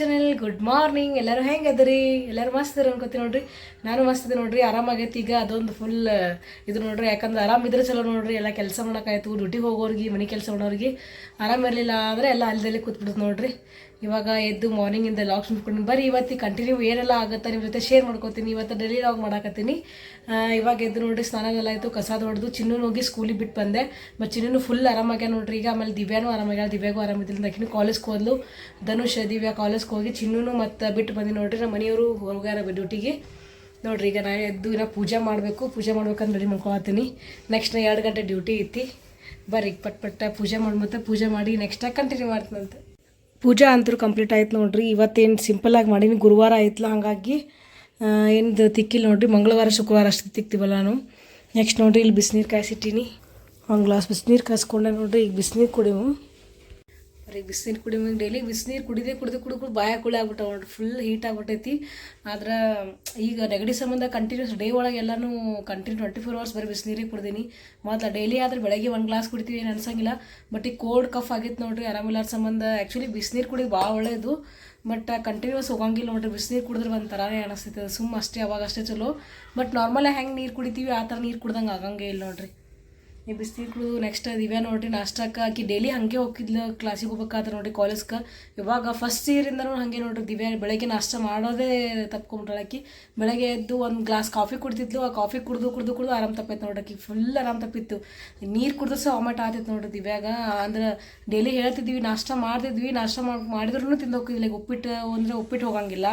Channel good morning ಎಲ್ಲರೂ ಹೆಂಗೆ ಅದರಿ ಎಲ್ಲರೂ ಮಸ್ತ್ ಇದ್ರ ಅನ್ಕೋತೀನಿ ನೋಡ್ರಿ. ನಾನು ಮಸ್ತ್ ಇದೆ ನೋಡ್ರಿ. ಆರಾಮಾಗೈತಿ. ಈಗ ಅದೊಂದು ಫುಲ್ ಇದು ನೋಡ್ರಿ, ಯಾಕಂದ್ರೆ ಆರಾಮಿದ್ರೆ ಚಲೋ ನೋಡ್ರಿ. ಎಲ್ಲ ಕೆಲಸ ಮಾಡೋಕ್ಕಾಯ್ತು ಡ್ಯೂಟಿಗೆ ಹೋಗೋರಿಗೆ, ಮನೆ ಕೆಲಸ ಮಾಡೋರಿಗೆ ಆರಾಮ ಇರಲಿಲ್ಲ ಅಂದರೆ ಎಲ್ಲ ಅಲ್ಲದಲ್ಲಿ ಕೂತ್ಬಿಡುದು ನೋಡ್ರಿ. ಇವಾಗ ಎದ್ದು ಮಾರ್ನಿಂಗಿಂದ ಲಾಗ್ಸ್ ಮುಟ್ಕೊಂಡು ಬರಿ ಇವತ್ತು ಕಂಟಿನ್ಯೂ ಏನೆಲ್ಲ ಆಗುತ್ತೆ ನಿಮ್ಮ ಜೊತೆ ಶೇರ್ ಮಾಡ್ಕೋತೀನಿ, ಇವತ್ತು ಡೈಲಿ ಲಾಗ್ ಮಾಡಾಕತ್ತೀನಿ ಇವಾಗ ಎದ್ದು ನೋಡ್ರಿ ಸ್ನಾನ ಎಲ್ಲ ಆಯಿತು, ಕಸ ಹೊಡೆದು ಚಿನ್ನೂ ಹೋಗಿ ಸ್ಕೂಲಿಗೆ ಬಿಟ್ಟು ಬಂದೆ. ಬಟ್ ಚಿನ್ನೂ ಫುಲ್ ಆರಾಮಾಗ್ಯ ನೋಡ್ರಿ, ಈಗ ಆಮೇಲೆ ದಿವ್ಯಾನು ಆರಾಮಾಗ್ಯಾಳ ದಿವ್ಯಾಗೂ ಆರಾಮಿದ್ದಿಲ್ಲ ದಕ್ಷಿಣ ಕಾಲೇಜ್ಗೆ ಹೋದ್ಲು, ಧನುಷ್, ದಿವ್ಯಾ ಕಾಲೇಜ್ಗೆ ಹೋಗಿ ಚಿನ್ನೂ ಮತ್ತು ಬಿಟ್ಟು ಬಂದು ನೋಡ್ರಿ ನಮ್ಮ ಮನೆಯವರು ಹೋಗ್ಯಾರ ಡ್ಯೂಟಿಗೆ ನೋಡ್ರಿ, ಈಗ ನಾನು ಎದ್ದು ಇನ್ನು ಪೂಜೆ ಮಾಡಬೇಕು, ಪೂಜೆ ಮಾಡ್ಬೇಕಂತ ರೆಡಿ ಮಾಡ್ಕೊಳತ್ತೀನಿ. ನೆಕ್ಸ್ಟ್ ಎರಡು ಗಂಟೆ ಡ್ಯೂಟಿ ಐತಿ. ಬರ್ರಿ, ಪಟ್ ಪಟ್ಟ ಪೂಜೆ ಮಾಡಿ ಮತ್ತೆ ಪೂಜೆ ಮಾಡಿ ನೆಕ್ಸ್ಟ್ ಕಂಟಿನ್ಯೂ ಮಾಡ್ತೀನಂತೆ. ಪೂಜಾ ಅಂತೂ ಕಂಪ್ಲೀಟ್ ಆಯ್ತು ನೋಡ್ರಿ. ಇವತ್ತೇನು ಸಿಂಪಲ್ಲಾಗಿ ಮಾಡೀನಿ. ಗುರುವಾರ ಆಯ್ತಲ್ಲ ಹಾಗಾಗಿ ಏನು ತಿಕ್ಕಿಲ್ಲ ನೋಡ್ರಿ. ಮಂಗಳವಾರ, ಶುಕ್ರವಾರ ಅಷ್ಟು ತಿಕ್ತೀವಲ್ಲ ನಾನು. ನೆಕ್ಸ್ಟ್ ನೋಡ್ರಿ, ಇಲ್ಲಿ ಬಿಸಿನೀರು ಕಾಯಿಸಿಟ್ಟೀನಿ. ಒಂದು ಗ್ಲಾಸ್ ಬಿಸಿನೀರು ಕಾಯಿಸ್ಕೊಂಡೆ ನೋಡ್ರಿ. ಈಗ ಬಿಸಿನೀರು ಕುಡಿವು ಈಗ ಬಿಸಿನೀರು ಕುಡಿ ಡೈಲಿ ಬಿಸಿನೀರು ಕುಡಿದೇ ಕುಡಿದು ಕುಡಿದು ಕುಡಿದು ಬಾಯ ಕುಳಿ ಆಗ್ಬಿಟ್ಟಾವ ನೋಡಿ ಫುಲ್ ಹೀಟ್ ಆಗ್ಬಿಟ್ಟೈತಿ. ಆದ್ರೆ ಈಗ ನೆಗಡಿ ಸಂಬಂಧ ಕಂಟಿನ್ಯೂಸ್ ಡೇ ಒಳಗೆ ಎಲ್ಲನೂ ಕಂಟಿನ್ಯೂ ಟ್ವೆಂಟಿ ಫೋರ್ ಅವರ್ಸ್ ಬರೀ ಬಿಸಿನೀರಿಗೆ ಕುಡ್ದೀನಿ. ಮೊದಲು ಡೈಲಿ ಆದ್ರೆ ಬೆಳಗ್ಗೆ ಒಂದು ಗ್ಲಾಸ್ ಕುಡಿತೀವಿ ಏನು ಅನ್ಸಂಗಿಲ್ಲ. ಬಟ್ ಈಗ ಕೋಲ್ಡ್ ಕಫ್ ಆಗಿತ್ತು ನೋಡ್ರಿ ಆರಾಮಿಲ್ಲಾರ ಸಂಬಂಧ ಆ್ಯಕ್ಚುಲಿ ಬಿಸಿನೀರು ಕುಡಿದು ಭಾಳ ಒಳ್ಳೇದು. ಬಟ್ ಕಂಟಿನ್ಯೂಸ್ ಹೋಗಂಗಿಲ್ಲ ನೋಡ್ರಿ, ಬಿಸಿನೀರು ಕುಡಿದ್ರೆ ಒಂದು ಥರನೇ ಅನಿಸ್ತೈತೆ ಸುಮ್ಮ ಅಷ್ಟೇ ಅವಾಗ ಅಷ್ಟೇ ಚಲೋ ಬಟ್ ನಾರ್ಮಲ್ ಹೆಂಗೆ ನೀರು ಕುಡಿತೀವಿ, ಆ ಥರ ನೀರು ಕುಡ್ದಂಗೆ ಆಗಂಗೆ ಇಲ್ಲ ನೋಡ್ರಿ. ಈ ಕುಡಿದು ನೆಕ್ಸ್ಟ್ ದಿವ್ಯಾ ನೋಡ್ರಿ, ನಾಷ್ಟಕ್ಕೆ ಆಕಿ ಡೈಲಿ ಹಾಗೆ ಹೋಗಿದ್ಲು ಕ್ಲಾಸಿಗೆ ಹೋಗ್ಬೇಕಾದ್ರೆ ನೋಡ್ರಿ ಕಾಲೇಜ್ಗೆ ಇವಾಗ ಫಸ್ಟ್ ಇಯರಿಂದನೂ ಹಾಗೆ ನೋಡ್ರಿ, ದಿವ್ಯಾ ಬೆಳಗ್ಗೆ ನಾಷ್ಟ ಮಾಡೋದೇ ಆಕಿ. ಬೆಳಗ್ಗೆ ಎದ್ದು ಒಂದು ಗ್ಲಾಸ್ ಕಾಫಿ ಕುಡ್ತಿದ್ಲು, ಆ ಕಾಫಿ ಕುಡಿದು ಕುಡಿದು ಕುಡಿದು ಆರಾಮ್ ತಪ್ಪೈತೆ ನೋಡಿ ಆಕಿ ಫುಲ್ ಆರಾಮ್ ತಪ್ಪಿತ್ತು. ನೀರು ಕುಡಿದ್ರೆ ಸಹ ವಾಮಿಟ್ ಆತೈತೆ ನೋಡ್ರಿ ದಿವ್ಯಾಗ. ಅಂದ್ರೆ ಡೈಲಿ ಹೇಳ್ತಿದ್ವಿ, ನಾಷ್ಟ ಮಾಡ್ತಿದ್ವಿ, ನಾಷ್ಟ ಮಾಡಿ ಮಾಡಿದ್ರೂ ತಿಂದು ಹೋಗಿದ್ವಿ ಈಗ ಉಪ್ಪಿಟ್ಟು, ಅಂದರೆ ಉಪ್ಪಿಟ್ಟು ಹೋಗಂಗಿಲ್ಲ.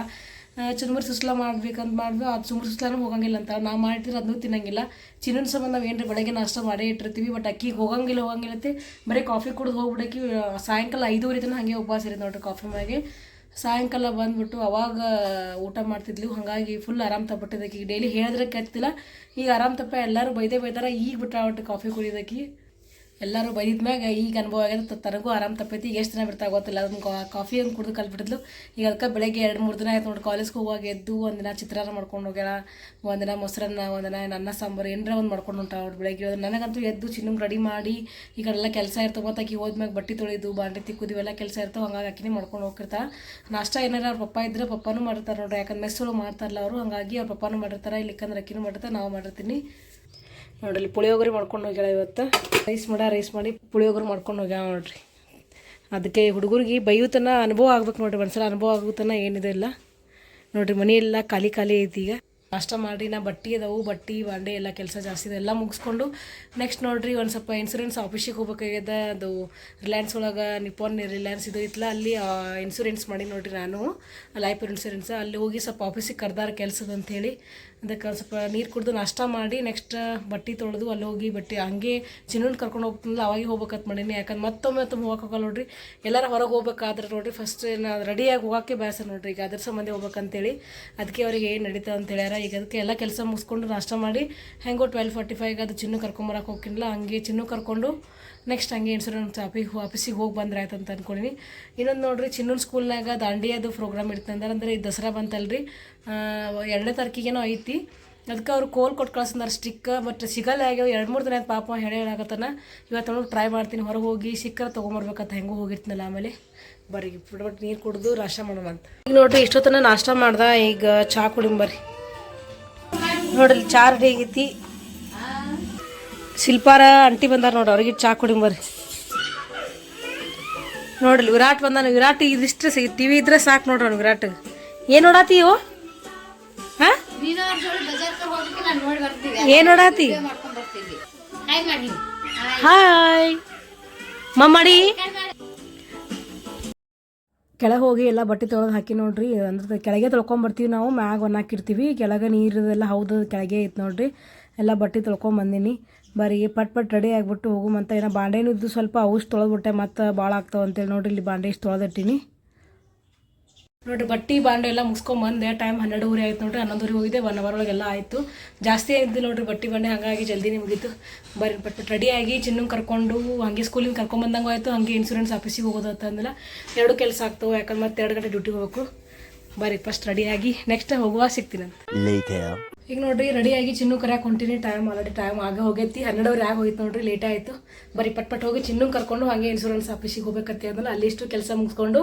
ಚುರುಮುರಿ ಸುಸ್ಲ ಮಾಡ್ಬೇಕಂತ ಮಾಡಿದ್ವಿ. ಅದು ಚುರುಮುರಿ ಸುಸ್ಲಾನು ಹೋಗಂಗಿಲ್ಲ ಅಂತ. ನಾವು ಮಾಡಿದ್ರೆ ಅದನ್ನೂ ತಿನ್ನಂಗಿಲ್ಲ. ಚಿನ್ನನ ಸಂಬಂಧ ನಾವು ಏನ್ರಿ, ಬೆಳಗ್ಗೆ ನಾಷ್ಟ ಮಾಡೇ ಇಟ್ಟಿರ್ತೀವಿ. ಬಟ್ ಅಕ್ಕಿಗೆ ಹೋಗಂಗಿಲ್ಲ ಹೋಗಂಗಿಲ್ಲ ಅಂತ. ಬರೀ ಕಾಫಿ ಕುಡಿದು ಹೋಗ್ಬಿಡಕ್ಕೆ ಸಾಯಂಕಾಲ ಐದೂವರೆ ತನಕ ಹಾಗೆ ಉಪವಾಸ ಇರೋದು ನೋಡ್ರಿ ಕಾಫಿ ಮಾಡಿ ಸಾಯಂಕಾಲ ಬಂದ್ಬಿಟ್ಟು ಅವಾಗ ಊಟ ಮಾಡ್ತಿದ್ಲು. ಹಾಗಾಗಿ ಫುಲ್ ಆರಾಮ್ ತಪ್ಪಿಟ್ಟಿದ್ದಕ್ಕೆ. ಡೈಲಿ ಹೇಳಿದ್ರೆ ಕತ್ತಿಲ್ಲ. ಈಗ ಆರಾಮ್ ತಪ್ಪ, ಎಲ್ಲರೂ ಬೈದೇ ಬೈದಾರ ಈಗ ಬಿಟ್ಟ ಒಟ್ಟು ಕಾಫಿ ಕುಡಿಯೋದಕ್ಕೆ. ಎಲ್ಲರೂ ಬೈದಿದ್ಮ್ಯಾಗ ಈಗ ಅನುಭವ ಆಗ್ಯದ ತನಗೂ ಆರಾಮ್ ತಪ್ಪೈತಿ ಎಷ್ಟು ದಿನ ಬಿಡ್ತಾ ಗೊತ್ತಿಲ್ಲ. ಅದನ್ನ ಕಾಫಿ ಒಂದು ಕುಡಿದು ಕಲ್ಬಿಟ್ಟಿದ್ಲು ಈಗ ಅದಕ್ಕೆ ಬೆಳಗ್ಗೆ ಎರಡು, ಮೂರು ದಿನ ಆಯ್ತು ನೋಡಿ. ಕಾಲೇಜ್ಗೆ ಹೋಗುವಾಗ ಎದ್ದು ಒಂದಿನ ಚಿತ್ರಾನ್ನ ಮಾಡ್ಕೊಂಡು ಹೋಗ್ಯಾಳ ಒಂದಿನ ಮೊಸರನ್ನ ಒಂದಿನ ಅನ್ನ, ಸಾಂಬಾರು ಏನರ ಒಂದು ಮಾಡ್ಕೊಂಡು ಹೊಂಟ ಅವ್ರು ಬೆಳಗ್ಗೆ ನನಗಂತೂ ಎದ್ದು ಚಿನ್ನಂಗೆ ರೆಡಿ ಮಾಡಿ ಈ ಕಡೆ ಎಲ್ಲ ಕೆಲಸ ಇರ್ತವೆ ಮತ್ತು ಆಕಿ ಹೋದ್ಮ್ಯಾಗ ಬಟ್ಟೆ ತೊಳೆದು ಬಾಂಡೆ ತಿಕ್ಕುದು ಇವೆಲ್ಲ ಕೆಲಸ ಇರ್ತಾವ. ಹಂಗಾಗಿ ಆಕಿನೇ ಮಾಡ್ಕೊಂಡು ಹೋಗಿರ್ತಾ ನಾಷ್ಟ ಏನಾರ ಅವ್ರ ಪಪ್ಪ ಇದ್ರೆ ಪಪ್ಪನೂ ಮಾಡಿರ್ತಾರೆ ನೋಡ್ರಿ. ಯಾಕಂದ್ರೆ ಮೆಸ್ಸೊಳಗೆ ಮಾಡ್ತಾರಲ್ಲ ಅವರು. ಹಂಗಾಗಿ ಅವ್ರ ಪಪ್ಪನೂ ಮಾಡಿರ್ತಾರೆ. ಇಲ್ಲಿಕ್ಕಂದ್ರೆ ಅಕ್ಕಿನೂ ಮಾಡಿರ್ತಾರೆ. ನಾವು ಮಾಡಿರ್ತೀನಿ. ನೋಡ್ರಿ ಪುಳಿಯೋಗರೆ ಮಾಡ್ಕೊಂಡು ಹೋಗ್ಯಾಳ ಇವತ್ತು. ರೈಸ್ ಮಾಡ ರೈಸ್ ಮಾಡಿ ಪುಳಿಯೋಗರೆ ಮಾಡ್ಕೊಂಡು ಹೋಗ್ಯಾವ ನೋಡ್ರಿ. ಅದಕ್ಕೆ ಹುಡುಗರಿಗೆ ಬೈಯುತನ ಅನುಭವ ಆಗ್ಬೇಕು ನೋಡ್ರಿ, ಒಂದ್ಸಲ ಅನುಭವ ಆಗುತ್ತನ ಏನಿದೆ ಇಲ್ಲ. ನೋಡ್ರಿ, ಮನೆ ಎಲ್ಲ ಖಾಲಿ ಖಾಲಿ ಐತಿ ಈಗ. ನಾಷ್ಟ ಮಾಡಿ ನಾ ಬಟ್ಟೆ ಅದಾವು, ಬಟ್ಟೆ, ಬಾಂಡೆ ಎಲ್ಲ ಕೆಲಸ ಜಾಸ್ತಿ ಇದೆ, ಎಲ್ಲ ಮುಗಿಸ್ಕೊಂಡು ನೆಕ್ಸ್ಟ್ ನೋಡ್ರಿ ಒಂದು ಸ್ವಲ್ಪ ಇನ್ಸೂರೆನ್ಸ್ ಆಫೀಸಿಗೆ ಹೋಗ್ಬೇಕಾಗ್ಯದ, ಅದು ರಿಲಯನ್ಸ್ ಒಳಗೆ ನಿಪ್ಪೋನ್ ರಿಲಯನ್ಸ್ ಇದು ಇತ್ತಲ್ಲ ಅಲ್ಲಿ ಇನ್ಸೂರೆನ್ಸ್ ಮಾಡಿ ನೋಡ್ರಿ ನಾನು ಲೈಫ್ ಇನ್ಸೂರೆನ್ಸ್ ಅಲ್ಲಿ ಹೋಗಿ ಸ್ವಲ್ಪ ಆಫೀಸಿಗೆ ಕರ್ದಾರ ಕೆಲಸದ ಅಂಥೇಳಿ ಅದಕ್ಕೆ ಒಂದು ಸ್ವಲ್ಪ ನೀರು ಕುಡಿದು ನಾಷ್ಟ ಮಾಡಿ ನೆಕ್ಸ್ಟ್ ಬಟ್ಟೆ ತೊಳೆದು ಅಲ್ಲಿ ಹೋಗಿ ಬಟ್ಟೆ ಹಂಗೆ ಚಿನ್ನನ್ ಕರ್ಕೊಂಡು ಹೋಗ್ತಿಲ್ಲ ಅವಾಗೆ ಹೋಗ್ಬೇಕಂತ ಮಾಡೀನಿ. ಯಾಕಂದ್ರೆ ಮತ್ತೊಮ್ಮೆ ಮತ್ತೊಮ್ಮೆ ಹೋಗಕ್ಕೆ ನೋಡ್ರಿ, ಎಲ್ಲರೂ ಹೊರಗೆ ಹೋಗ್ಬೇಕಾದ್ರೆ ನೋಡ್ರಿ ಫಸ್ಟ್ ನಾ ರೆಡಿಯಾಗಿ ಹೋಗೋಕ್ಕೆ ಬೇಸರ ನೋಡ್ರಿ, ಈಗ ಅದ್ರ ಸಂಬಂಧ ಹೋಗ್ಬೇಕಂತೇಳಿ, ಅದಕ್ಕೆ ಅವ್ರಿಗೆ ಏನು ನಡೀತಾ ಅಂತ ಹೇಳ್ಯಾರ ಈಗ ಅದಕ್ಕೆ ಎಲ್ಲ ಕೆಲಸ ಮುಗಿಸ್ಕೊಂಡು ನಾಷ್ಟ ಮಾಡಿ ಹೆಂಗೋ ಟ್ವೆಲ್ ಫಾರ್ಟಿ ಫೈವ್ಗೆ ಅದು ಚಿನ್ನು ಕರ್ಕೊಂಬರಕ್ಕೆ ಹೋಗಿಲ್ಲ ಹಂಗೆ ಚಿನ್ನು ಕರ್ಕೊಂಡು ನೆಕ್ಸ್ಟ್ ಹಂಗೆ ಇನ್ಸೂರೆನ್ಸ್ ಆಫೀಸ್ ಆಫೀಸಿಗೆ ಹೋಗಿ ಬಂದ್ರೆ ಆಯ್ತು ಅಂತ ಅಂದ್ಕೊಂಡಿನಿ ಇನ್ನೊಂದು ನೋಡ್ರಿ ಚಿನ್ನೂನ್ ಸ್ಕೂಲ್ನಾಗ ದಾಂಡಿಯದು ಪ್ರೋಗ್ರಾಮ್ ಇರ್ತಂದ್ರೆ ಅಂದರೆ ಈ ದಸರಾ ಬಂತಲ್ರಿ. ಎರಡನೇ ತಾರೀಕಿಗೇನೋ ಐತಿ. ಅದಕ್ಕೆ ಅವ್ರು ಕೋಲ್ ಕೊಟ್ಟು ಕಳ್ಸಂದಾರ ಸ್ಟಿಕ್ ಬಟ್ ಸಿಗಲ್ಲ ಆಗ್ಯಾವ. ಎರಡು ಮೂರು ದಿನ ಆಯ್ತು ಪಾಪ ಹೇಳಿ ಹೇಳಾಗತ್ತಾನ ಇವತ್ತು ನೋಡಿ ಟ್ರೈ ಮಾಡ್ತೀನಿ, ಹೊರಗೆ ಹೋಗಿ ಸಿಕ್ಕರೆ ತೊಗೊಂಬರ್ಬೇಕಂತ ಹೆಂಗೂ ಹೋಗಿರ್ತೀನಲ್ಲ ಆಮೇಲೆ. ಬರೀ ಬಿಟ್ಬಿಟ್ಟು ನೀರು ಕುಡಿದು ನಾಷ್ಟ ಮಾಡೋಣ ಅಂತ ಈಗ ನೋಡ್ರಿ, ಇಷ್ಟೊತ್ತನ ನಾಷ್ಟ ಮಾಡ್ದೆ, ಈಗ ಚಹಾ ಕುಡಿಮ್ ಬರ್ರಿ ನೋಡ್ರಿ ಚಾ ರೆಡಿ ಆಗೈತಿ ಶಿಲ್ಪಾರ ಅಂಟಿ ಬಂದಾರ ನೋಡ್ರಿ ಅವ್ರಿಗೆ ಚಾ ಕುಡಿ ಬರ್ರಿ. ನೋಡ್ರಿ ವಿರಾಟ್ ಬಂದಾನ ವಿರಾಟ್ ಇದಿಷ್ಟು ಟಿ ವಿ ಇದ್ರೆ ಸಾಕು ನೋಡ್ರಿ ಅವ್ನು ವಿರಾಟ್. ಏನು ನೋಡಾತಿ ಹಾ ಹಾಂ? ಏನು ನೋಡಾತಿ? ಹಾಯ್ ಮಮ್ಮಡಿ? ಕೆಳಗೆ ಹೋಗಿ ಎಲ್ಲ ಬಟ್ಟೆ ತೊಳೆದು ಹಾಕಿ ನೋಡ್ರಿ, ಅಂದ್ರೆ ಕೆಳಗೆ ತೊಳ್ಕೊಂಬರ್ತೀವಿ ನಾವು, ಮ್ಯಾಗ ಒಣ ಹಾಕಿರ್ತೀವಿ, ಕೆಳಗೆ ನೀರದೆಲ್ಲ ಹೌದು ಕೆಳಗೆ ಐತೆ ನೋಡ್ರಿ, ಎಲ್ಲ ಬಟ್ಟೆ ತೊಳ್ಕೊಂಬಂದಿನಿ ಬರೀ ಪಟ್ ಪಟ್ ರೆಡಿ ಆಗಿಬಿಟ್ಟು ಹೋಗುಮಂತ ಏನೋ ಬಾಂಡೆನೂ ಇದ್ದು ಸ್ವಲ್ಪ ಔಷ್ ತೊಳೆದ್ಬಿಟ್ಟೆ ಮತ್ತು ಭಾಳ ಆಗ್ತಾವ ಅಂತೇಳಿ ನೋಡ್ರಿ, ಇಲ್ಲಿ ಬಾಂಡೆ ಇಷ್ಟು ತೊಳೆದಿಟ್ಟಿನಿ. ನೋಡ್ರಿ, ಬಟ್ಟೆ, ಬಾಂಡೆ ಎಲ್ಲ ಮುಗಿಸ್ಕೊಂಬಂದೆ ಟೈಮ್ ಹನ್ನೆರಡುವರೆ ಆಯ್ತು ನೋಡ್ರಿ, ಹನ್ನೊಂದುವರೆ ಹೋಗಿದೆ ಒನ್ ಅವರ್ ಒಳಗೆಲ್ಲ ಆಯಿತು. ಜಾಸ್ತಿ ಆಗಿದ್ದು ನೋಡ್ರಿ, ಬಟ್ಟೆ, ಬಾಂಡೆ ಹಾಗಾಗಿ ಜಲ್ದಿ ಮುಗೀತು ಬರೀ ಬಟ್ ರೆಡಿಯಾಗಿ ಚಿನ್ನಂಗೆ ಕರ್ಕೊಂಡು, ಹಂಗೆ ಸ್ಕೂಲಿಂದ ಕರ್ಕೊಂಬಂದಂಗೆ ಆಯಿತು. ಹಂಗೆ ಇನ್ಸೂರೆನ್ಸ್ ಆಫೀಸಿಗೆ ಹೋಗೋದು ಅಂತಂದಿಲ್ಲ ಎರಡು ಕೆಲಸ ಆಗ್ತಾವೆ. ಯಾಕಂದ್ರೆ ಮತ್ತೆ ಎರಡು ಗಂಟೆ ಡ್ಯೂಟಿಗೆ ಹೋಗ್ಬೇಕು. ಬರೀ ಫಸ್ಟ್ ರೆಡಿಯಾಗಿ ನೆಕ್ಸ್ಟ್ ಹೋಗುವಾಗ ಸಿಗ್ತೀನಿ. ಈಗ ನೋಡ್ರಿ ರೆಡಿಯಾಗಿ ಚಿನ್ನು ಕರ್ಯಾಕ್ ಹೊಂಟೀನಿ ಟೈಮ್ ಆಲ್ರೆಡಿ ಟೈಮ್ ಆಗ ಹೋಗೈತಿ. ಹನ್ನೆರಡುವರೆ ಆಗ ಹೋಯ್ತು ನೋಡ್ರಿ ಲೇಟ್ ಆಯಿತು. ಬರಿ ಪಟ್ ಪಟ್ ಹೋಗಿ ಚಿನ್ನು ಕರ್ಕೊಂಡು ಹಾಗೆ ಇನ್ಶೂರೆನ್ಸ್ ಆಫೀಸಿಗೆ ಹೋಗ್ಬೇಕತ್ತಿ ಅದನ್ನ. ಅಲ್ಲಿ ಇಷ್ಟು ಕೆಲಸ ಮುಗಿಸ್ಕೊಂಡು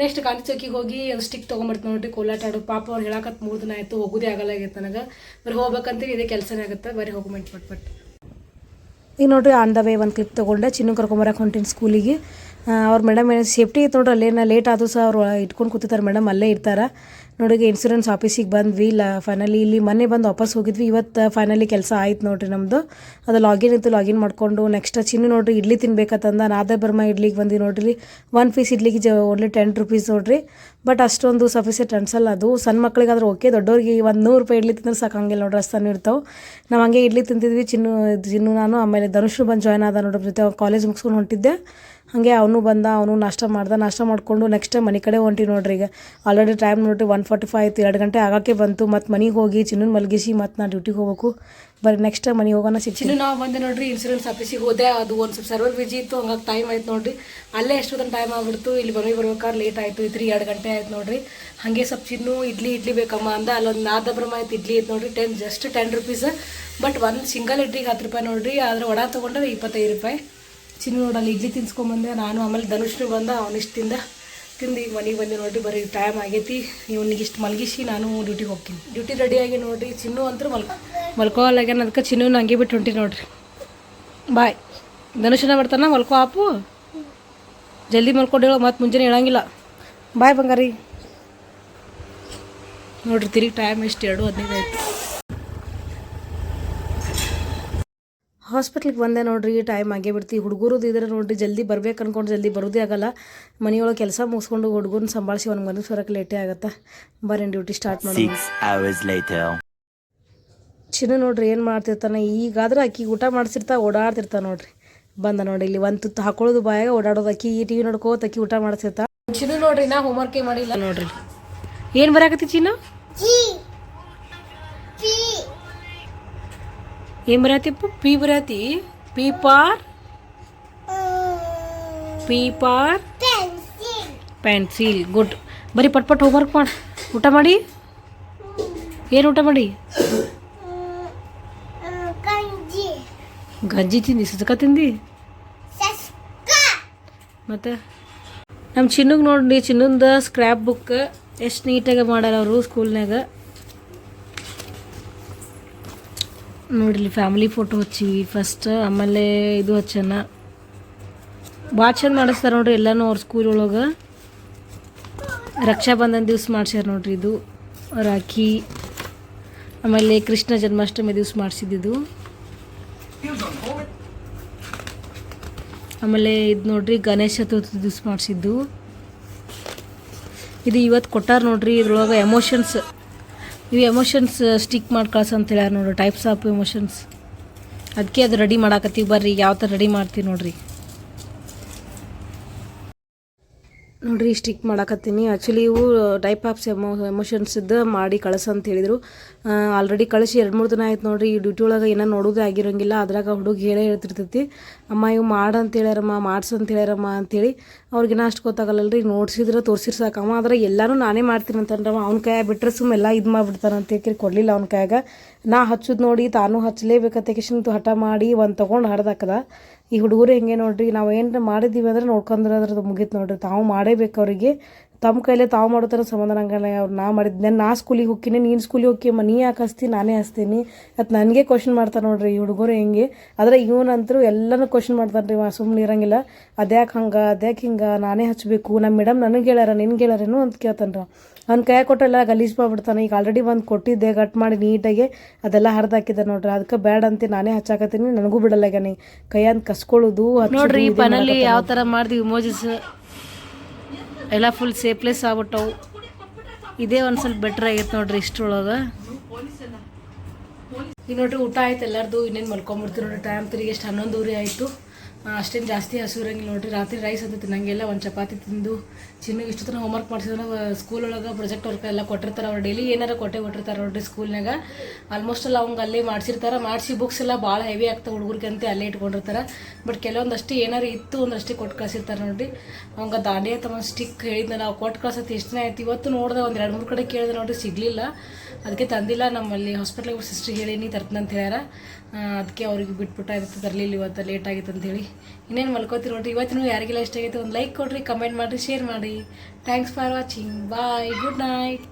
ನೆಕ್ಸ್ಟ್ ಗಾಂಧಿ ಚೌಕಿಗೆ ಹೋಗಿ ಅದು ಸ್ಟಿಕ್ ತೊಗೊಂಬರ್ತೀನಿ ನೋಡ್ರಿ, ಕೋಲಾಟ ಆಡೋ. ಪಾಪ ಅವ್ರು ಹೇಳಕತ್ ಮೂರು ದಿನ ಆಯಿತು, ಹೋಗೋದೇ ಆಗಲ್ಲ ಆಗೈತೆ ನನಗೆ. ಬರಿ ಹೋಗ್ಬೇಕಂತೀವಿ, ಇದೇ ಕೆಲಸನೇ ಆಗುತ್ತೆ. ಬರೀ ಹೋಗ್ಮೆಂಟ್ ಪಟ್ ಪಟ್. ಈಗ ನೋಡ್ರಿ, ಆನ್ ದ ವೇ ಒಂದು ಕ್ಲಿಪ್ ತೊಗೊಂಡೆ. ಚಿನ್ನು ಕರ್ಕೊಂಬರಕ್ಕೆ ಹೊಂಟೀನಿ ಸ್ಕೂಲಿಗೆ ಅವ್ರ ಮೇಡಮ್ ಏನು ಸೇಫ್ಟಿ ಇತ್ತು ನೋಡ್ರಿ ಅಲ್ಲೇನ ಲೇಟ್ ಆದರೂ ಸಹ ಅವ್ರು ಇಟ್ಕೊಂಡು ಕೂತಿರ್ತಾರೆ ಮೇಡಮ್ ಅಲ್ಲೇ ಇರ್ತಾರೆ. ನೋಡಿ ಇನ್ಸೂರೆನ್ಸ್ ಆಫೀಸಿಗೆ ಬಂದ್ವಿ, ಇಲ್ಲ ಫೈನಲಿ ಇಲ್ಲಿ ಮೊನ್ನೆ ಬಂದು ವಾಪಸ್ ಹೋಗಿದ್ವಿ, ಇವತ್ತು ಫೈನಲಿ ಕೆಲಸ ಆಯ್ತು ನೋಡ್ರಿ ನಮ್ಮದು ಅದು ಲಾಗಿನ್ ಇತ್ತು ಲಾಗಿನ್ ಮಾಡಿಕೊಂಡು ನೆಕ್ಸ್ಟ್ ಚಿನ್ನು ನೋಡ್ರಿ ಇಡ್ಲಿ ತಿನ್ಬೇಕಂತಂದ ನಾದ ಬರ್ಮ ಇಡ್ಲಿಗೆ ಬಂದು ನೋಡ್ರಿ. ಒನ್ ಪೀಸ್ ಇಡ್ಲಿಗೆ ಜ ಓನ್ಲಿ ಟೆನ್ ರುಪೀಸ್ ನೋಡ್ರಿ. ಬಟ್ ಅಷ್ಟೊಂದು ಸಫಿಸಿಯೆಂಟ್ ಅನ್ಸಲ್ಲ ಅದು. ಸಣ್ಣ ಮಕ್ಳಿಗಾದ್ರೆ ಓಕೆ ದೊಡ್ಡವ್ರಿಗೆ ಒಂದು ನೂರು ರೂಪಾಯಿ ಇಡ್ಲಿ ತಿಂದ್ರೆ ಸಾಕಂಗಿಲ್ಲ ನೋಡ್ರಿ ಅಷ್ಟನ್ನು ಇರ್ತಾವೆ. ನಾವು ಹಂಗೆ ಇಡ್ಲಿ ತಿಂತಿದ್ವಿ, ಚಿನ್ನು ಚಿನ್ನು ನಾನು, ಆಮೇಲೆ ಧನುಷ್ ಬಂದು ಜಾಯ್ನ್ ಆದ ನೋಡ್ರಿ ಜೊತೆ ಕಾಲೇಜ್ ಮುಗಿಸ್ಕೊಂಡು ಹೊಂಟಿದ್ದೆ. ಹಾಗೆ ಅವನು ಬಂದ, ಅವನು ನಾಷ್ಟ ಮಾಡ್ದ, ನಾಷ್ಟ ಮಾಡಿಕೊಂಡು ನೆಕ್ಸ್ಟ್ ಟೈಮ್ ಮನೆ ಕಡೆ ಹೊಂಟಿ ನೋಡ್ರಿ ಈಗ. ಆಲ್ರೆಡಿ ಟೈಮ್ ನೋಡ್ರಿ ಒನ್ ಫಾರ್ಟಿ ಫೈವ್ ಆಯ್ತು, ಎರಡು ಗಂಟೆ ಆಗೋಕ್ಕೆ ಬಂತು. ಮತ್ತು ಮನೆಗೆ ಹೋಗಿ ಚಿನ್ನನ ಮಲಗಿಸಿ ಮತ್ತು ನಾ ಡ್ಯೂಟಿಗೆ ಹೋಗಬೇಕು. ಬರೀ ನೆಕ್ಸ್ಟ್ ಮನೆಗೆ ಹೋಗೋಣ ಸಿಕ್ಕಿ ಚಿನ್ನು ನಾವು ಬಂದೆ ನೋಡ್ರಿ ಇನ್ಸೂರೆನ್ಸ್ ಆಫೀಸಿಗೆ ಹೋದೆ. ಅದು ಒಂದು ಸ್ವಲ್ಪ ಸರ್ವರ್ ಬಿಜಿ ಇತ್ತು, ಹಂಗಾಗಿ ಟೈಮ್ ಆಯ್ತು ನೋಡ್ರಿ. ಅಲ್ಲೇ ಎಷ್ಟೊತ್ತನ ಟೈಮ್ ಆಗ್ಬಿಡ್ತು, ಇಲ್ಲಿ ಬರೋ ಬರ್ಬೇಕಾದ್ರೆ ಲೇಟ್ ಆಯಿತು ಇದ್ರಿ ಎರಡು ಗಂಟೆ ಆಯ್ತು ನೋಡ್ರಿ. ಹಾಗೆ ಸ್ವಲ್ಪ ಚಿನ್ನು, ಇಡ್ಲಿ ಇಡ್ಲಿ ಬೇಕಮ್ಮ ಅಂದ. ಅಲ್ಲೊಂದು ನಾದ ಬ್ರಹ್ಮ ಆಯ್ತು ಇಡ್ಲಿ ಇತ್ತು ನೋಡ್ರಿ. Ten just ten rupees but ಒಂದು ಸಿಂಗಲ್ ಇಡ್ಲಿಗೆ ಹತ್ತು ರೂಪಾಯಿ ನೋಡ್ರಿ. ಆದ್ರೆ ಒಡ ತೊಗೊಂಡ್ರೆ ಇಪ್ಪತ್ತೈದು ರೂಪಾಯಿ. ಚಿನ್ನು ನೋಡಲ್ಲಿ ಇಡ್ಲಿ ತಿನ್ಸ್ಕೊಂಬಂದೆ. ನಾನು ಆಮೇಲೆ ಧನುಷ್ನು ಬಂದ ಅವನಿಷ್ಟಿಂದ ತಿಂದು. ಈಗ ಮನೆಗೆ ಬಂದೆ ನೋಡಿರಿ, ಬರೀ ಟೈಮ್ ಆಗೈತಿ. ಇವನಿಗೆ ಇಷ್ಟು ಮಲಗಿಸಿ ನಾನು ಡ್ಯೂಟಿಗೆ ಹೋಗ್ತೀನಿ. ಡ್ಯೂಟಿ ರೆಡಿಯಾಗಿ ನೋಡಿರಿ, ಚಿನ್ನು ಅಂತೂ ಮಲ್ಕ ಮಲ್ಕೋಲಾಗ್ಯಾನ ಅದಕ್ಕೆ ಚಿನ್ನು ಹಂಗೆ ಬಿಟ್ಟು ಹೊಂಟಿ ನೋಡಿರಿ. ಬಾಯ್ ಧನುಷನ ಬರ್ತಾನ, ಮಲ್ಕೋ ಆಪು. ಜಲ್ದಿ ಮಲ್ಕೊಂಡು ಮತ್ತೆ ಮುಂಜಾನೆ ಹೇಳಂಗಿಲ್ಲ. ಬಾಯ್ ಬಂಗಾರಿ. ನೋಡಿರಿ ತಿರುಗಿ ಟೈಮ್ ಎಷ್ಟು? ಎರಡು ಹದಿನೈದು ಆಯ್ತು. ಹಾಸ್ಪಿಟ್ಲಿಗೆ ಬಂದೆ ನೋಡ್ರಿ ಟೈಮ್ ಆಗೇ ಬಿಡ್ತಿ. ಹುಡುಗರದ್ದು ಇದ್ರೆ ನೋಡ್ರಿ ಜಲ್ದಿ ಬರ್ಬೇಕು ಅನ್ಕೊಂಡು ಜಲ್ದಿ ಬರೋದೇ ಆಗಲ್ಲ. ಮನೆಯೊಳಗೆ ಕೆಲಸ ಮುಗಿಸ್ಕೊಂಡು ಹುಡುಗರನ್ನ ಸಂಭಾಳಿಸಿ ಅವ್ನಿಗೆ ಮನೆ ಸರಕ್ಕೆ ಲೇಟೇ ಆಗತ್ತೆ. ಬರ್ರಿ ಡ್ಯೂಟಿ ಸ್ಟಾರ್ಟ್ ಮಾಡಿ ಚಿನ್ನ hours later. ಚಿನ್ನು ನೋಡ್ರಿ ಏನು ಮಾಡ್ತಿರ್ತಾನೆ? ಈಗಾದ್ರೆ ಅಕ್ಕಿ ಊಟ ಮಾಡಿಸಿರ್ತಾ ಓಡಾಡ್ತಿರ್ತಾ ನೋಡ್ರಿ. ಬಂದ ನೋಡಿ ಇಲ್ಲಿ ಒಂದು ತುತ್ತು ಹಾಕೊಳ್ಳೋದು ಬಾಯಾಗ ಓಡಾಡೋದು ಅಕ್ಕಿ. ಈ ಟಿವಿ ನೋಡ್ಕೋತ ಅಕ್ಕಿ ಊಟ ಮಾಡಿಸಿರ್ತಾ. ಚಿನ್ನು ನೋಡ್ರಿ ನಾ ಹೋಮ್ವರ್ಕೇ ಮಾಡಿಲ್ಲ. ನೋಡ್ರಿ. ಏನು ಬರಾಕತ್ತಿ ಚಿನ್ನು? ಏನು ಬರತ್ತಿಪ್ಪ ಪಿ ಬರತಿ ಪಿ ಪಾರ್ ಪೆನ್ಸಿಲ್. ಗುಡ್. ಬರೀ ಪಟ್ ಪಟ್ ಹೋಮ್ವರ್ಕ್ ಮಾಡಿ. ಊಟ ಮಾಡಿ? ಏನು ಊಟ ಮಾಡಿ? ಗಂಜಿ ತಿಂದಿ, ಸಸ್ಕ ತಿಂದಿ? ಮತ್ತೆ? ನಮ್ಮ ಚಿನ್ನಗೆ ನೋಡಿ ಚಿನ್ನದ ಸ್ಕ್ರ್ಯಾಪ್ ಬುಕ್ ಎಷ್ಟು ನೀಟಾಗಿ ಮಾಡ್ಯಾರ ಅವರು ಸ್ಕೂಲ್ನಾಗ ನೋಡಿಲಿ ಫ್ಯಾಮಿಲಿ ಫೋಟೋ ಹಚ್ಚಿವಿ ಫಸ್ಟ್ ಆಮೇಲೆ ಇದು ಹಚ್ಚನ. ಭಾಳ ಚಂದ ಮಾಡಿಸ್ತಾರೆ ನೋಡ್ರಿ, ಎಲ್ಲನೂ ಅವ್ರ ಸ್ಕೂಲ್ ಒಳಗೆ. ರಕ್ಷಾಬಂಧನ್ ದಿವ್ಸ ಮಾಡ್ಸ್ಯಾರ ನೋಡ್ರಿ ಇದು. ರಾಖಿ, ಆಮೇಲೆ ಕೃಷ್ಣ ಜನ್ಮಾಷ್ಟಮಿ ದಿವ್ಸ ಮಾಡಿಸಿದ್ದು ಆಮೇಲೆ ಇದು ನೋಡ್ರಿ, ಗಣೇಶ ಚತುರ್ಥಿ ದಿವ್ಸ ಮಾಡಿಸಿದ್ದು. ಇದು ಇವತ್ತು ಕೊಟ್ಟಾರ ನೋಡ್ರಿ, ಇದ್ರೊಳಗೆ ಎಮೋಷನ್ಸ್ ಇವು ಎಮೋಷನ್ಸ್ ಸ್ಟಿಕ್ ಮಾಡಿ ಕಳ್ಸ ಅಂತ ಹೇಳ್ಯಾರ ನೋಡ್ರಿ ಟೈಪ್ಸ್ ಆಫ್ ಎಮೋಷನ್ಸ್ ಅದಕ್ಕೆ ಅದು ರೆಡಿ ಮಾಡಾಕತ್ತೀವಿ. ಬರ್ರಿ ಯಾವ ಥರ ರೆಡಿ ಮಾಡ್ತೀವಿ ನೋಡ್ರಿ. ನೋಡ್ರಿ ಸ್ಟಿಕ್ ಮಾಡಾಕತ್ತೀನಿ. ಆ್ಯಕ್ಚುಲಿ ಇವು ಟೈಪ್ ಆಫ್ಸ್ ಎಮೋ ಎಮೋಷನ್ಸ್ದು ಮಾಡಿ ಕಳಿಸ ಅಂತ ಹೇಳಿದರು ಆಲ್ರೆಡಿ ಕಳಿಸಿ, ಎರಡು ಮೂರು ದಿನ ಆಯ್ತು ನೋಡ್ರಿ, ಈ ಡ್ಯೂಟಿ ಒಳಗೆ ಏನೋ ನೋಡೋದೇ ಆಗಿರೋಂಗಿಲ್ಲ. ಅದ್ರಾಗ ಹುಡುಗ ಹೇಳೇ ಹೇಳ್ತಿರ್ತೈತಿ ಅಮ್ಮ, ಇವು ಮಾಡು ಅಂತ ಹೇಳ್ಯಾರಮ್ಮ ಮಾಡ್ಸು ಅಂತ ಹೇಳ್ಯಾರಮ್ಮ ಅಂತೇಳಿ ಅವ್ರಿಗಿನ ಅಷ್ಟು ಗೊತ್ತಾಗಲ್ಲಲ್ರಿ. ನೋಡ್ಸಿದ್ರೆ ತೋರ್ಸಿರ್ ಸಾಕಮ್ಮ ಆದ್ರೆ ಎಲ್ಲನೂ ನಾನೇ ಮಾಡ್ತೀನಿ ಅಂತಂದ್ರಮ್ಮ ಅವ್ನ ಕೈಯಾಗ ಬಿಟ್ಟರೆ ಸುಮ್ಮ ಎಲ್ಲ ಇದು ಮಾಡ್ಬಿಡ್ತಾನೆ ಅಂತ ಹೇಳಿ ಕೊಡಲಿಲ್ಲ ಅವ್ನ ಕೈಯಾಗ. ನಾ ಹಚ್ಚೋದು ನೋಡಿ ತಾನು ಹಚ್ಚಲೇಬೇಕಂತ ಹಠ ಮಾಡಿ ಒಂದು ತೊಗೊಂಡು ಹಡ್ದಾಕದ ಈ ಹುಡುಗರು ಹೆಂಗೆ ನೋಡ್ರಿ? ನಾವು ಏನು ಮಾಡಿದ್ದೀವಿ ಅಂದ್ರೆ ನೋಡ್ಕೊಂಡ್ರೆ ಅದ್ರದ್ದು ಮುಗೀತು ನೋಡ್ರಿ. ತಾವು ಮಾಡೇಬೇಕು ಅವರಿಗೆ. ತಮ್ಮ ಕೈಲೇ ತಾವು ಮಾಡೋತರ ಸಂಬಂಧ ಆಗಲ್ಲ ಅವ್ರು ನಾ ಮಾಡಿದ್ದೆ ನಾ ಸ್ಕೂಲಿಗೆ ಹೋಗ್ತೀನಿ ನೀನು ಸ್ಕೂಲಿಗೆ ಹೋಗ್ಯಮ್ಮ ನೀ ಯಾಕೆ ಹಸ್ತೀನಿ ನಾನೇ ಹಸ್ತೀನಿ. ಅದು ನನಗೆ ಕ್ವಶನ್ ಮಾಡ್ತಾರೆ ನೋಡ್ರಿ ಈ ಹುಡುಗರು ಹೆಂಗೆ. ಆದರೆ ಇವನಂತರೂ ಎಲ್ಲನೂ ಕ್ವಶನ್ ಮಾಡ್ತಾನೆ ರೀ ಸುಮ್ಮನೆ ಇರಂಗಿಲ್ಲ. ಅದ್ಯಾಕೆ ಹಂಗೆ, ಅದ್ಯಾಕೆ ಹಿಂಗೆ, ನಾನೇ ಹಚ್ಚಬೇಕು ನಮ್ಮ ಮೇಡಮ್ ನನಗೆ ಹೇಳ್ಯಾರ, ನಿನ್ಗೆ ಹೇಳ್ಯಾರೇನು ಅಂತ ಕೇಳ್ತಾನೆ ಅವ್ನ ಕೈ ಕೊಟ್ಟೆಲ್ಲ ಗಲೀಜು ಮಾಡ್ಬಿಡ್ತಾನೆ. ಈಗ ಆಲ್ರೆಡಿ ಒಂದು ಕೊಟ್ಟಿದ್ದೆ ಕಟ್ ಮಾಡಿ ನೀಟಾಗಿ ಅದೆಲ್ಲ ಹರಿದಾಕಿದ್ದೆ ನೋಡ್ರಿ. ಅದಕ್ಕೆ ಬೇಡ ಅಂತ ನಾನೇ ಹಚ್ಚಾಕತ್ತೀನಿ ನನಗೂ ಬಿಡಲ್ಲ ಈಗ ನೀ. ಕೈಯಂದು ಕಸ್ಕೊಳ್ಳೋದು ನೋಡ್ರಿ ಪನಲ್ಲಿ ಯಾವ ಥರ ಮಾಡ್ತೀವಿ ಮೋಜಸ್ ಎಲ್ಲ ಫುಲ್ ಸೇಫ್ಲೆಸ್ ಆಗ್ಬಿಟ್ಟವು. ಇದೇ ಒಂದು ಸ್ವಲ್ಪ ಬೆಟ್ರ್ ಆಗೈತೆ ನೋಡ್ರಿ ಇಷ್ಟರೊಳಗೆ. ಈಗ ನೋಡ್ರಿ ಊಟ ಆಯ್ತು ಎಲ್ಲರದು ಇನ್ನೇನು ಮಲ್ಕೊಂಬಿಡ್ತೀವಿ ನೋಡ್ರಿ. ಟೈಮ್ ತಿರುಗಿ ಎಷ್ಟು ಹನ್ನೊಂದೂರಿ ಆಯಿತು. ಅಷ್ಟೇನು ಜಾಸ್ತಿ ಹಸಿರಂಗಿಲ್ಲ ನೋಡ್ರಿ. ರಾತ್ರಿ ರೈಸ್ ಅಂತ ತಿನ್ನಂಗೆಲ್ಲ ಒಂದು ಚಪಾತಿ ತಿಂದು ಚಿನ್ನಗೆ ಇಷ್ಟು ತನಕ ಹೋಮ್ವರ್ಕ್ ಮಾಡಿಸಿದ್ರೆ ಸ್ಕೂಲ್ ಒಳಗೆ ಪ್ರೊಜೆಕ್ಟ್ ವರ್ಕ್ ಎಲ್ಲ ಕೊಟ್ಟಿರ್ತಾರೆ ಅವ್ರು. ಡೈಲಿ ಏನಾರ ಕೊಟ್ಟೆ ಕೊಟ್ಟಿರ್ತಾರೆ ನೋಡ್ರಿ ಸ್ಕೂಲ್ನಾಗ ಆಲ್ಮೋಸ್ಟ್ ಅಲ್ಲಿ ಅವಂಗೆ ಅಲ್ಲೇ ಮಾಡ್ಸಿರ್ತಾರೆ. ಮಾಡಿಸಿ ಬುಕ್ಸ್ ಎಲ್ಲ ಭಾಳ ಹೆವಿ ಆಗ್ತಾವೆ ಹುಡುಗರಿಗೆ ಅಂತ ಅಲ್ಲೇ ಇಟ್ಕೊಂಡಿರ್ತಾರೆ. ಬಟ್ ಕೆಲವೊಂದಷ್ಟು ಏನಾರು ಇತ್ತು, ಒಂದಷ್ಟು ಕೊಟ್ಟು ಕಳಿಸಿರ್ತಾರೆ ನೋಡ್ರಿ. ಅವಂಗ ದಾಂಡಿಯ ತಮ್ಮ ಸ್ಟಿಕ್ ಹೇಳಿದ್ನ, ನಾವು ಕೊಟ್ಟು ಕಳ್ಸತ್ತೆ ಎಷ್ಟು ದಿನ ಆಯ್ತು. ಇವತ್ತು ನೋಡಿದೆ ಒಂದು ಎರಡು, ಮೂರು ಕಡೆ ಕೇಳಿದೆ ನೋಡ್ರಿ, ಸಿಗಲಿಲ್ಲ. ಅದಕ್ಕೆ ತಂದಿಲ್ಲ ನಮ್ಮಲ್ಲಿ ಹಾಸ್ಪಿಟ್ಲಿಗೆ ಸಿಸ್ಟ್ರಿಗೆ ಹೇಳಿ ತರ್ತಂತ ತರ್ತನಂತ ಹೇಳ್ಯಾರ. ಅದಕ್ಕೆ ಅವ್ರಿಗೆ ಬಿಟ್ಬಿಟ್ಟ ಅದಕ್ಕೆ ಬರಲಿಲ್ಲ ಇವತ್ತು ಲೇಟ್ ಆಗಿತ್ತು ಅಂತೇಳಿ. ಇನ್ನೇನು ಮಲ್ಕೋತೀರಿ ನೋಡ್ರಿ, ಇವತ್ತಿನೂ ಯಾರಿಗೆಲ್ಲ ಇಷ್ಟ ಆಗೈತೆ ಒಂದು ಲೈಕ್ ಕೊಡಿರಿ ಕಮೆಂಟ್ ಮಾಡಿರಿ ಶೇರ್ ಮಾಡಿ thanks for watching bye good night